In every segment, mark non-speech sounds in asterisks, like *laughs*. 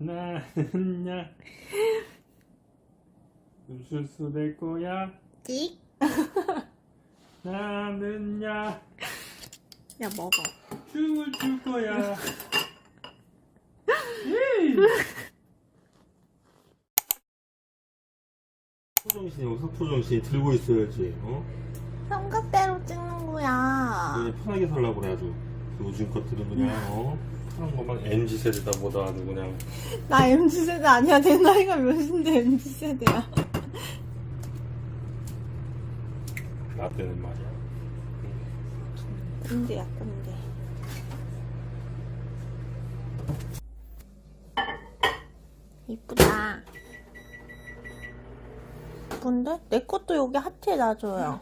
나는야 우수수 될 거야 찍. 나는 야 야 먹어. 춤을 출 거야 예이. 소정신이 석소정신이 들고 있어야지 어? 삼각대로 찍는 거야. 그냥 편하게 살라고 그래 아주 요즘 것들은 그냥 어? 하는 것만 MZ 세대다 뭐다 아주 그냥 나 MZ 세대 아니야. 내 나이가 몇인데 MZ 세대야. 나 때는 말이야 꼰대야 꼰대. 이쁘다. 이쁜데? 내 것도 여기 하트에 놔줘요.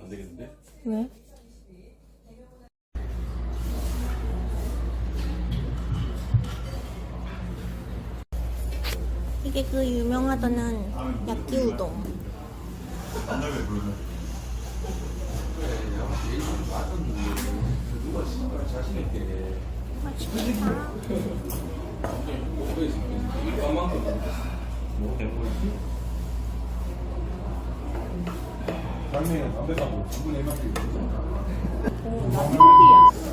안 되겠는데? 왜? 이게 그 유명하다는 야끼우동. 맛있겠다. 오, 나 흰띠야.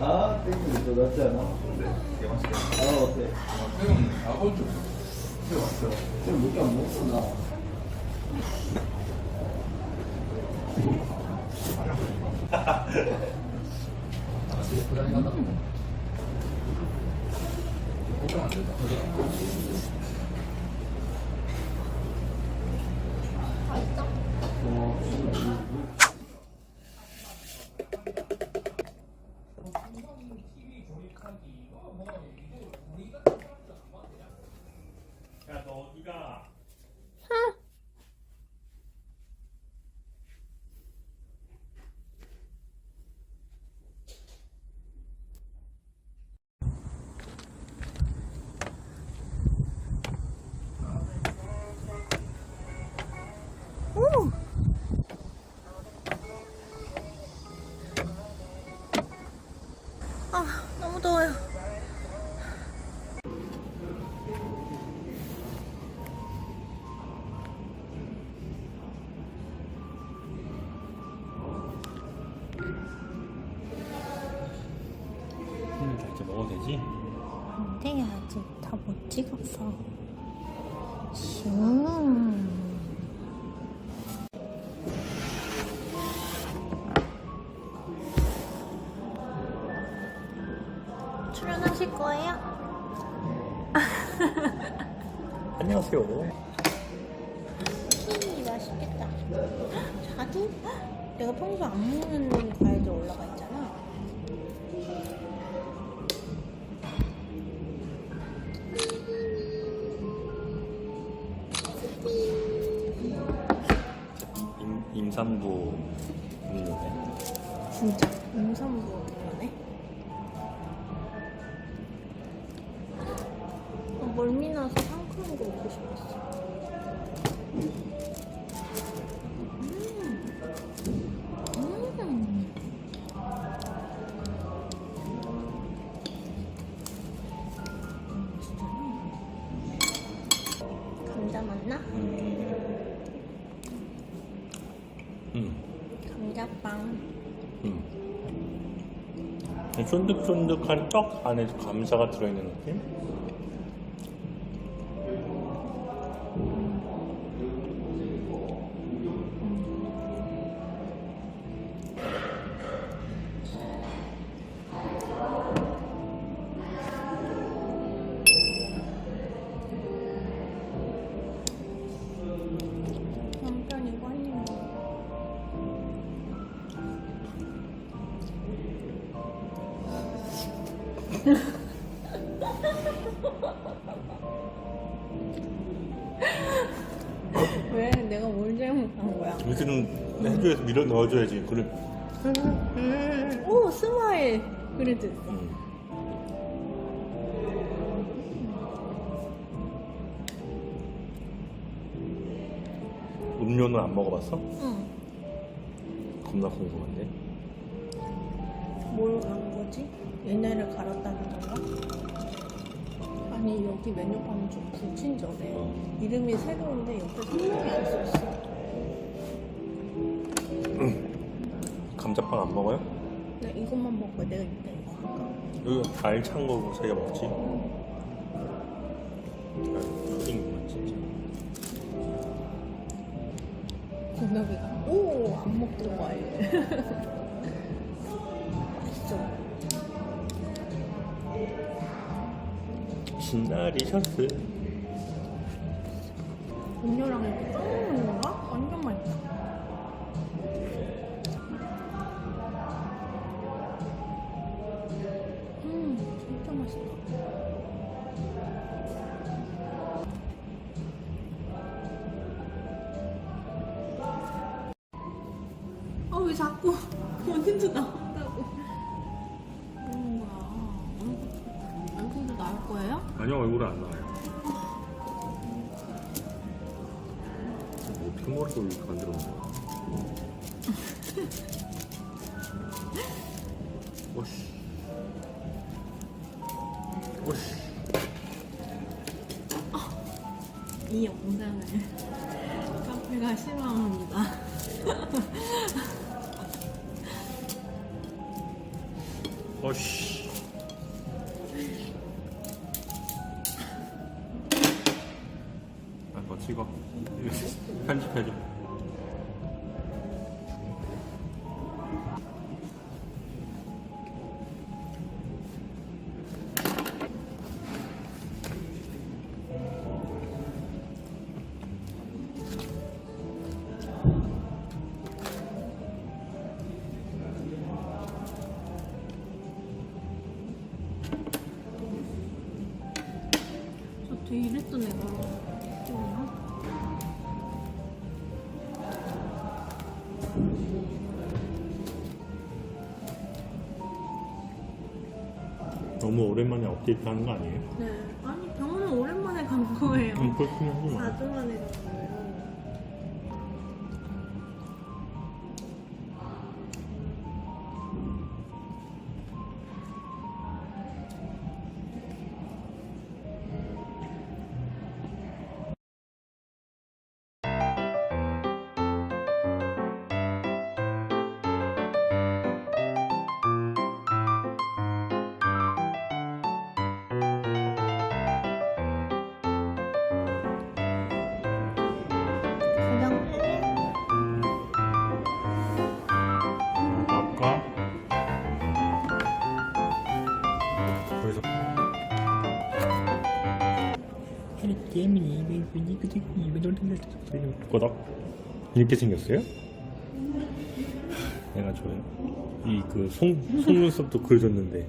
아, 땡기는 더 낫지 않아? 아, 어때? 형, 아버지 좀. 좀 몇개 안 먹었어, 나. 출연하실 거예요? *laughs* 안녕하세요 키 맛있겠다. 자두? 내가 평소 안 먹는 과일들 올라가 있잖아. 임, 임산부 음료네 진짜 임산부 음, 감자빵. 음. 쫀득쫀득한 떡 안에 감자가 들어있는 느낌? 왜? 내가 뭘 잘못한 거야? 이렇게 좀 해줘서 밀어 넣어줘야지 그래 오 스마일 그래도. 음. 음료는 안 먹어봤어? 응. 겁나 궁금한데. 뭘간 거지? 얘네를 갈았다는 건가? 아니 여기 메뉴판은 좀 불친절해. 어. 이름이 새로운데 옆에 설명이 안 써있어. *clears throat* 감자빵 안 먹어요? 나 이것만 먹고 내가 이따 이거 할까? 여기 알찬 거 자기가 먹지. 아, 푸딩구나 진짜. 공덕이가 오! 안 먹던 과일. *laughs* 진나리 셔츠. 음료랑 이렇게 짠 먹는 건가? 완전 맛있다. 음, 진짜 맛있다. 아, 왜 자꾸 *laughs* 어딘지 나 얼굴은 안 나와요. 어떻게 머리가 이렇게 만들었나? 오씨. 오씨. 이 영상을 카페가 실망합니다. 오씨. 너무 오랜만에 업데이트 하는 거 아니에요? 네. 아니 병원은 오랜만에 간 거예요. 좀 그렇긴 하지만. 4주 만에 간 거예요. 꼬닥 이렇게 생겼어요? 내가 좋아요. 이그 속눈썹도 그려줬는데.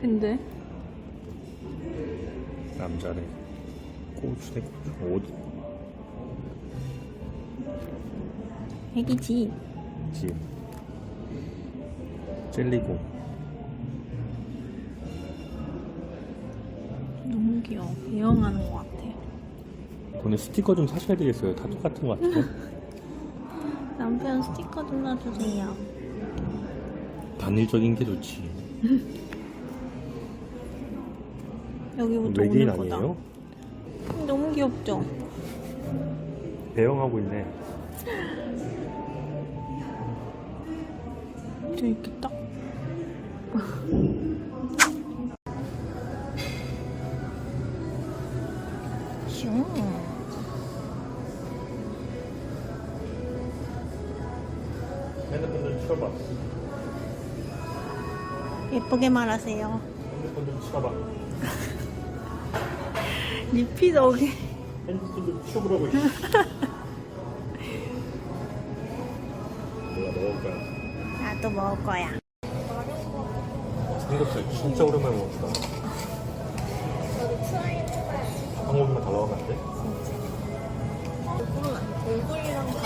근데? 남자래. 고추네 고추. 어디 애기지. 지금. 젤리공 너무 귀여워. 배영하는 것 같아. 오늘 스티커 좀 사셔야 되겠어요. 다 똑같은 것 같아요. *laughs* 남편 스티커 좀 놔주세요. 단일적인 게 좋지. *laughs* 여기부터 오는 거다. 아니에요? 너무 귀엽죠? 배영하고 있네. *laughs* 저 이렇게 치워봐. 예쁘게 말하세요. 핸드폰 좀 치워봐. *laughs* 리피 덕에 핸드폰 좀. 이씨. 내가 먹을 거야. 나도 먹을 거야. 삼겹살 진짜 오랜만에 먹었다. 달라고 하면 안 돼? 돼.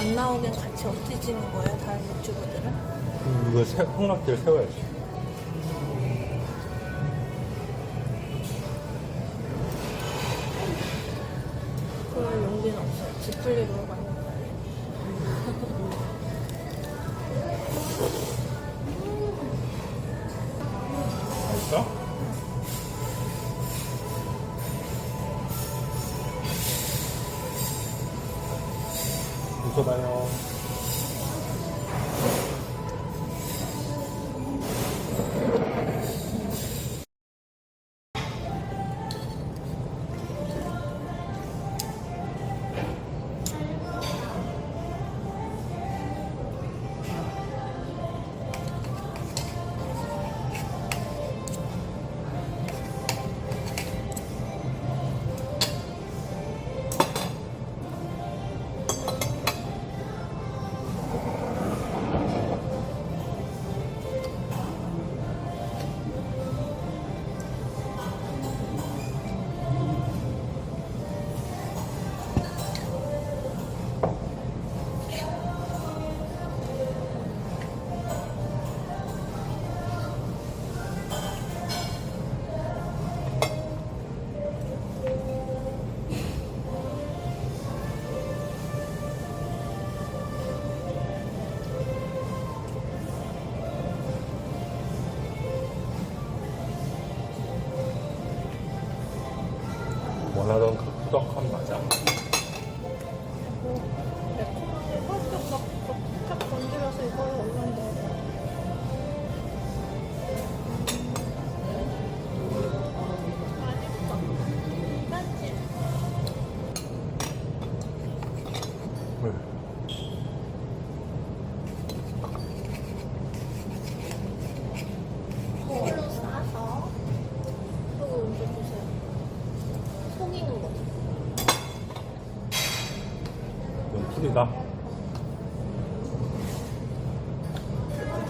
간 나오긴 같이 어떻게 찍는 거예요? 다른 유튜버들은? 이거 세, 삼각대를 세워야지. 그럴 용기는 없어요. 지풀리로 가 웃어봐요.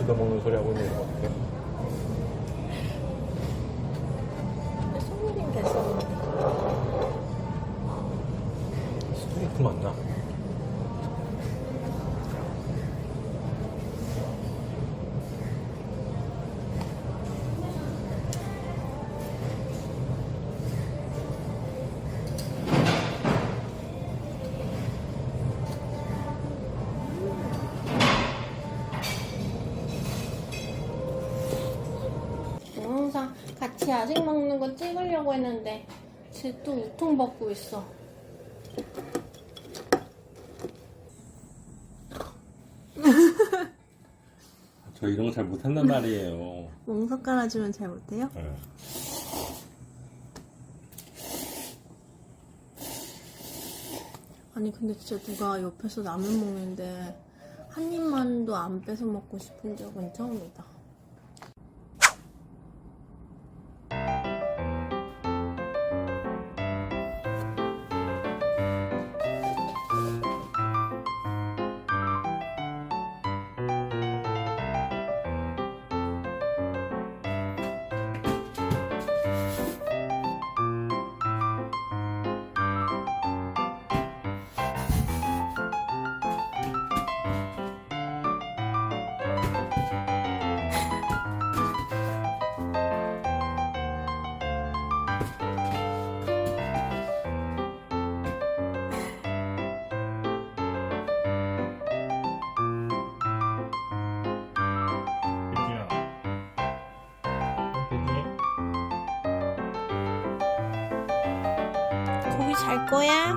뜯어먹는 소리 하고 있는 것 같아. 근 같이 야식 먹는 거 찍으려고 했는데 쟤또 우통 벗고 있어. *laughs* 저 이런 거 잘 못한단 말이에요. 멍석 깔아주면 잘 못해요? 네. 아니 근데 진짜 누가 옆에서 라면 먹는데 한 입만도 안 뺏어 먹고 싶은 적은 처음이다. 잘 거야?